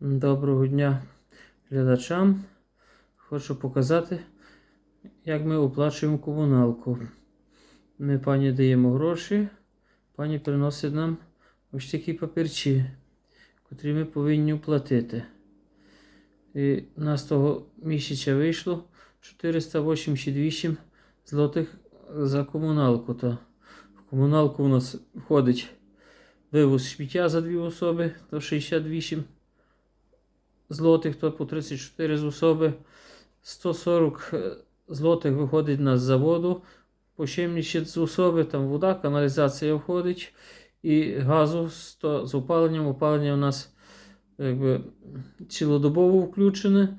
Доброго дня глядачам. Хочу показати, як ми оплачуємо комуналку. Ми пані даємо гроші, пані приносить нам ось такі папірчі, котрі ми повинні оплатити. І нас того місяця вийшло 488 злотих за комуналку. То в комуналку у нас входить вивоз сміття за дві особи, то 68 злотих, то по 34 з особи. 140 злотих виходить на з заводу, по 70 з особи, там вода, каналізація входить. І газу 100 з опаленням. Опалення у нас якби, цілодобово включене.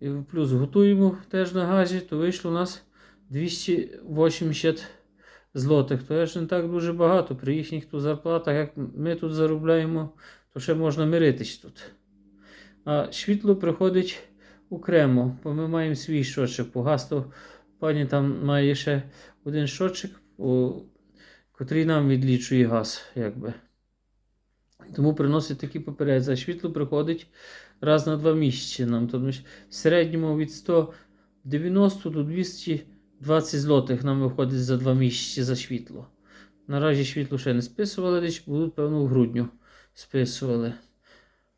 І плюс готуємо теж на газі, то вийшло у нас 280 злотих. То ж не так дуже багато. При їхніх тут зарплатах, як ми тут заробляємо, то ще можна миритись тут. А світло приходить окремо, бо ми маємо свій щочик. По гасту пані там має ще один щочик, о, котрий нам відлічує газ. якби. Тому приносить такі попередження. Світло приходить раз на два місяці нам. Тобто в середньому від 190 до 220 злотих нам виходить за два місяці за світло. Наразі світло ще не списували, десь будуть, певно, в грудню списували.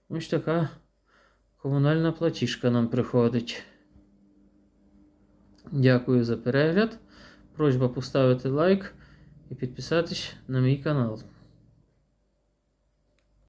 Ось така комунальна платіжка нам приходить. Дякую за перегляд. Просьба поставити лайк і підписатись на мій канал.